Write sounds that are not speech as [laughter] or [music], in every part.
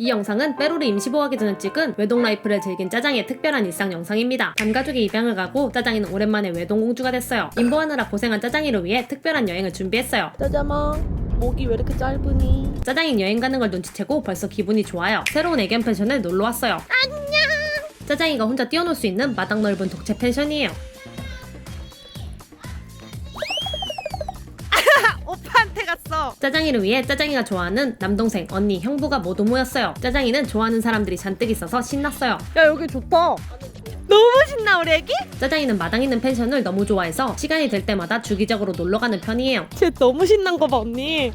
이 영상은 빼로를 임시 보호하기 전에 찍은 외동 라이프를 즐긴 짜장이의 특별한 일상 영상입니다. 반가족이 입양을 가고 짜장이는 오랜만에 외동 공주가 됐어요. 임보하느라 고생한 짜장이를 위해 특별한 여행을 준비했어요. 짜자마 목이 왜 이렇게 짧으니? 짜장이 여행 가는 걸 눈치채고 벌써 기분이 좋아요. 새로운 애견 펜션에 놀러 왔어요. 안녕! 짜장이가 혼자 뛰어놀 수 있는 마당 넓은 독채 펜션이에요. 짜장이를 위해 짜장이가 좋아하는 남동생, 언니, 형부가 모두 모였어요. 짜장이는 좋아하는 사람들이 잔뜩 있어서 신났어요. 야 여기 좋다. 너무 신나 우리 애기? 짜장이는 마당 있는 펜션을 너무 좋아해서 시간이 될 때마다 주기적으로 놀러 가는 편이에요. 쟤 너무 신난 거 봐 언니.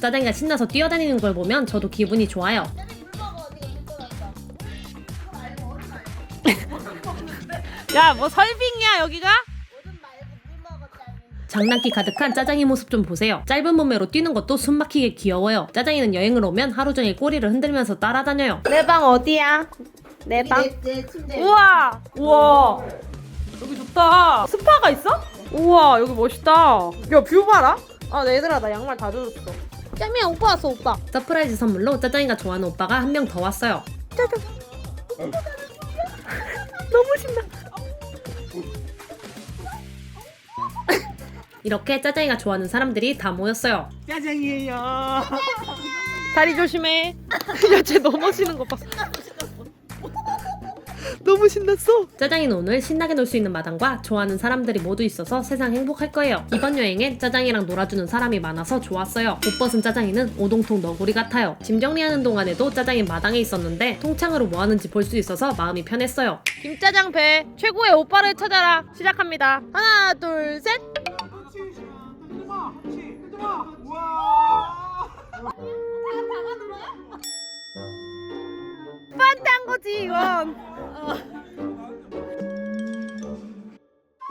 짜장이가 신나서 뛰어다니는 걸 보면 저도 기분이 좋아요. 야 뭐 설빙이야 여기가? 장난기 가득한 짜장이 모습 좀 보세요. 짧은 몸매로 뛰는 것도 숨막히게 귀여워요. 짜장이는 여행을 오면 하루 종일 꼬리를 흔들면서 따라다녀요. 내 방 어디야? 내 방? 내, 내 침대. 우와 우와 여기 좋다. 스파가 있어? 우와 여기 멋있다. 야 뷰 봐라. 아 얘들아 나 양말 다 젖었어. 짬이야 오빠 왔어 오빠. 서프라이즈 선물로 짜장이가 좋아하는 오빠가 한 명 더 왔어요. [laughs] 너무 신나. 이렇게 짜장이가 좋아하는 사람들이 다 모였어요. 짜장이에요. 다리 조심해. [laughs] 야쟤 넘어지는 거 봐. 너무 신났어. 짜장이는 오늘 신나게 놀 수 있는 마당과 좋아하는 사람들이 모두 있어서 세상 행복할 거예요. 이번 여행엔 짜장이랑 놀아주는 사람이 많아서 좋았어요. 옷 벗은 짜장이는 오동통 너구리 같아요. 짐 정리하는 동안에도 짜장이 마당에 있었는데 통창으로 뭐 하는지 볼 수 있어서 마음이 편했어요. 김짜장 배 최고의 오빠를 찾아라 시작합니다. 하나 둘 셋. 오빠한테 한 거지 이건.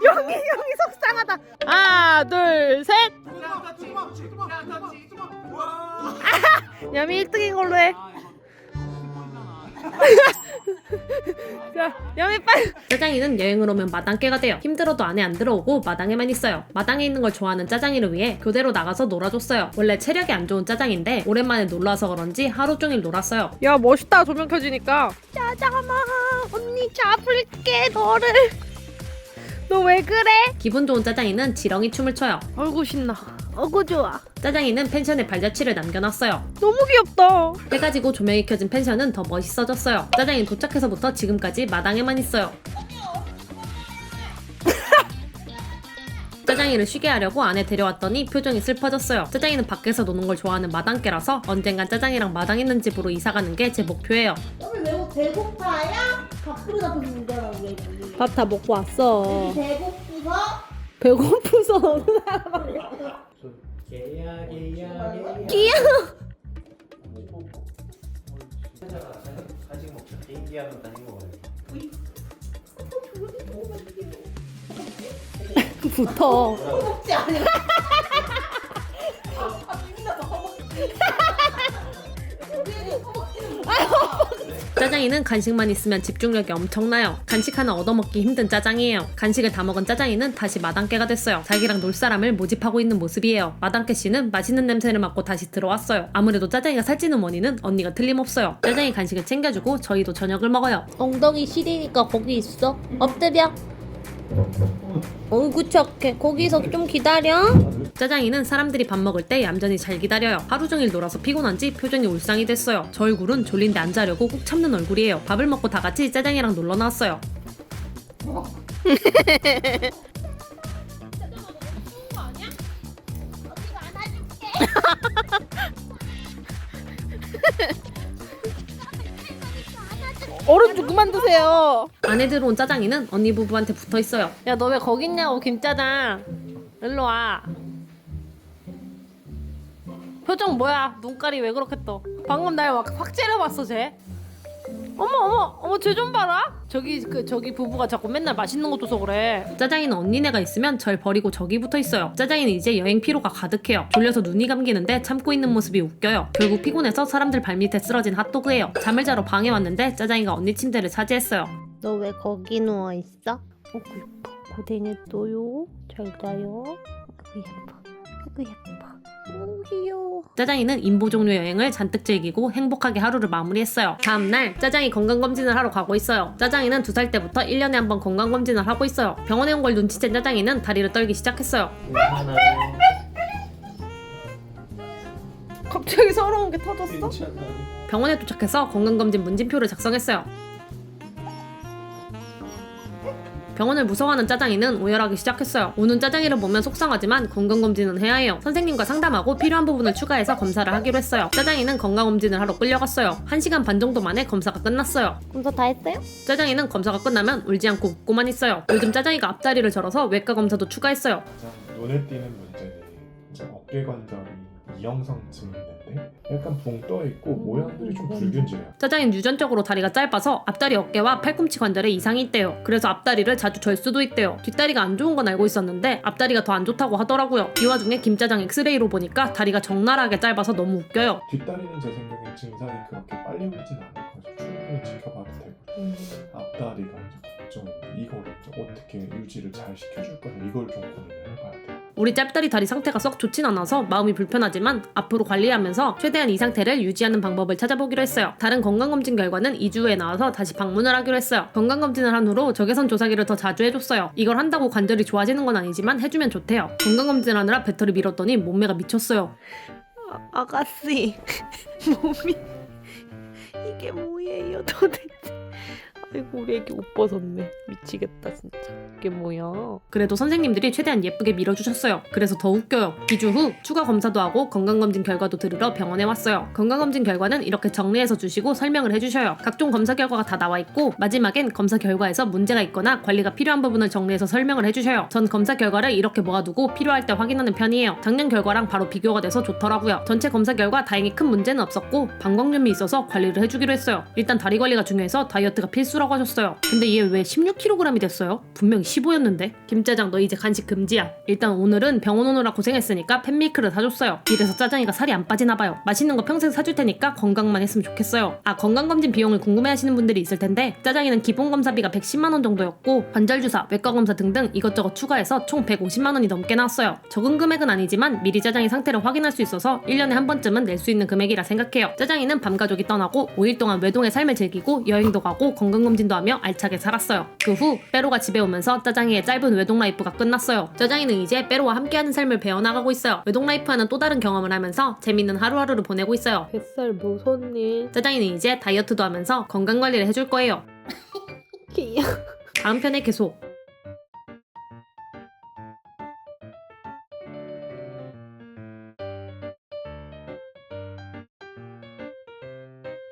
영희 영희 속상하다. 하나 둘 셋. 야미 1등인 걸로 해. 빨리. 짜장이는 여행을 오면 마당깨가 돼요. 힘들어도 안에 안 들어오고 마당에만 있어요. 마당에 있는 걸 좋아하는 짜장이를 위해 교대로 나가서 놀아줬어요. 원래 체력이 안 좋은 짜장인데 오랜만에 놀러 와서 그런지 하루 종일 놀았어요. 야 멋있다 조명 켜지니까 짜장아 언니 잡을게 너를 너 왜 그래? 기분 좋은 짜장이는 지렁이 춤을 춰요. 아이고 신나 아이고 좋아 짜장이는 펜션에 발자취를 남겨놨어요. 너무 귀엽다 해가 지고 조명이 켜진 펜션은 더 멋있어졌어요. 짜장이 도착해서부터 지금까지 마당에만 있어요. 짜장이를 쉬게 하려고 안에 데려왔더니 표정이 슬퍼졌어요. 짜장이는 밖에서 노는 걸 좋아하는 마당깨라서 언젠간 짜장이랑 마당 있는 집으로 이사가는 게 제 목표예요. 오늘 왜 배고파야? 밥그릇 앞에서 놀잖아 우리 애기. 밥 다 먹고 왔어 배고프서? 배고프서 [laughs] 너는 [laughs] 개야 개야 개야 귀여워 간식 먹자 개인기 하면 간식 먹어야 붙어 먹지 않아. 짜장이는 간식만 있으면 집중력이 엄청나요. 간식 하나 얻어먹기 힘든 짜장이에요. 간식을 다 먹은 짜장이는 다시 마당깨가 됐어요. 자기랑 놀 사람을 모집하고 있는 모습이에요. 마당깨 씨는 맛있는 냄새를 맡고 다시 들어왔어요. 아무래도 짜장이가 살찌는 원인은 언니가 틀림없어요. 짜장이 간식을 챙겨주고 저희도 저녁을 먹어요. 엉덩이 시리니까 거기 있어. 엎드려. 어이구 착해. 거기서 좀 기다려. 짜장이는 사람들이 밥 먹을 때 얌전히 잘 기다려요. 하루 종일 놀아서 피곤한지 표정이 울상이 됐어요. 저 얼굴은 졸린데 안 자려고 꾹 참는 얼굴이에요. 밥을 먹고 다 같이 짜장이랑 놀러 나왔어요. [laughs] [laughs] 얼음 좀 그만 드세요. 안에 들어온 짜장이는 언니 부부한테 붙어 있어요. 야 너 왜 거기 있냐고 김짜장. 일로 와. 표정 뭐야? 눈깔이 왜 그렇게 떠? 방금 날 확 째려봤어 쟤 어머 어머 어머 쟤 좀 봐라 저기 그 저기 부부가 자꾸 맨날 맛있는 거 줘서 그래 짜장이는 언니네가 있으면 절 버리고 저기 붙어 있어요. 짜장이는 이제 여행 피로가 가득해요. 졸려서 눈이 감기는데 참고 있는 모습이 웃겨요. 결국 피곤해서 사람들 발밑에 쓰러진 핫도그예요. 잠을 자러 방에 왔는데 짜장이가 언니 침대를 차지했어요. 너 왜 거기 누워 있어? 어구 예뻐. 고생했어요. 잘 자요. 아이고 예뻐. 아이고 예뻐. 귀여워. 짜장이는 인보 종료 여행을 잔뜩 즐기고 행복하게 하루를 마무리했어요. 다음날 짜장이 건강검진을 하러 가고 있어요. 짜장이는 두 살 때부터 1년에 한 번 건강검진을 하고 있어요. 병원에 온 걸 눈치챈 짜장이는 다리를 떨기 시작했어요. 갑자기 서러운 게 터졌어? 병원에 도착해서 건강검진 문진표를 작성했어요. 병원을 무서워하는 짜장이는 오열하기 시작했어요. 오는 짜장이를 보면 속상하지만 건강검진은 해야 해요. 선생님과 상담하고 필요한 부분을 추가해서 검사를 하기로 했어요. 짜장이는 건강검진을 하러 끌려갔어요. 1시간 반 정도 만에 검사가 끝났어요. 검사 다 했어요? 짜장이는 검사가 끝나면 울지 않고 웃고만 있어요. 요즘 짜장이가 앞다리를 절어서 외과 검사도 추가했어요. 가장 눈에 띄는 문제는 이제 어깨 관절이 이형성층이 있는데 약간 붕 떠 있고 모양들이 좀 불균질해요. 짜장이는 유전적으로 다리가 짧아서 앞다리 어깨와 팔꿈치 관절에 이상이 있대요. 그래서 앞다리를 자주 절 수도 있대요. 뒷다리가 안 좋은 건 알고 있었는데 앞다리가 더 안 좋다고 하더라고요. 이 와중에 김짜장 엑스레이로 보니까 다리가 적나라하게 짧아서 너무 웃겨요. 뒷다리는 제 생각엔 증상이 그렇게 빨리 오진 않을 거죠. 충분히 지켜봐도 되고 앞다리가 이제 걱정인데 이거를 이제 어떻게 유지를 잘 시켜줄 거냐 이걸 좀 고민을 해봐야 돼요. 우리 짭다리 다리 상태가 썩 좋진 않아서 마음이 불편하지만 앞으로 관리하면서 최대한 이 상태를 유지하는 방법을 찾아보기로 했어요. 다른 건강검진 결과는 2주 후에 나와서 다시 방문을 하기로 했어요. 건강검진을 한 후로 적외선 조사기를 더 자주 해줬어요. 이걸 한다고 관절이 좋아지는 건 아니지만 해주면 좋대요. 건강검진 하느라 배터리 밀었더니 몸매가 미쳤어요. 아, 아가씨 [laughs] 몸이 이게 뭐예요 도대체? 아이고 우리 애기 옷 벗었네. 미치겠다 진짜. 이게 뭐야? 그래도 선생님들이 최대한 예쁘게 밀어주셨어요. 그래서 더 웃겨요. 2주 후 추가 검사도 하고 건강검진 결과도 들으러 병원에 왔어요. 건강검진 결과는 이렇게 정리해서 주시고 설명을 해주셔요. 각종 검사 결과가 다 나와 있고 마지막엔 검사 결과에서 문제가 있거나 관리가 필요한 부분을 정리해서 설명을 해주셔요. 전 검사 결과를 이렇게 모아두고 필요할 때 확인하는 편이에요. 작년 결과랑 바로 비교가 돼서 좋더라고요. 전체 검사 결과 다행히 큰 문제는 없었고 방광염이 있어서 관리를 해주기로 했어요. 일단 다리 관리가 중요해서 다이어트가 필수 라고 하셨어요. 근데 얘 왜 16kg이 됐어요? 분명히 15였는데? 김짜장 너 이제 간식 금지야. 일단 오늘은 병원 오느라 고생했으니까 팬밀크를 사줬어요. 이래서 짜장이가 살이 안 빠지나 봐요. 맛있는 거 평생 사줄 테니까 건강만 했으면 좋겠어요. 아 건강검진 비용을 궁금해하시는 분들이 있을 텐데 짜장이는 기본 검사비가 110만 원 정도였고 관절 주사, 외과 검사 등등 이것저것 추가해서 총 150만 원이 넘게 나왔어요. 적은 금액은 아니지만 미리 짜장이 상태를 확인할 수 있어서 1년에 한 번쯤은 낼 수 있는 금액이라 생각해요. 짜장이는 밤 가족이 떠나고 5일 동안 외동의 삶을 즐기고 여행도 가고 건강 검진도 하며 알차게 살았어요. 그 후 빼로가 집에 오면서 짜장이의 짧은 외동 라이프가 끝났어요. 짜장이는 이제 빼로와 함께하는 삶을 배워나가고 있어요. 외동 라이프와는 또 다른 경험을 하면서 재밌는 하루하루를 보내고 있어요. 뱃살 무섭니? 짜장이는 이제 다이어트도 하면서 건강 관리를 해줄 거예요. [laughs] 귀여워. 다음 편에 계속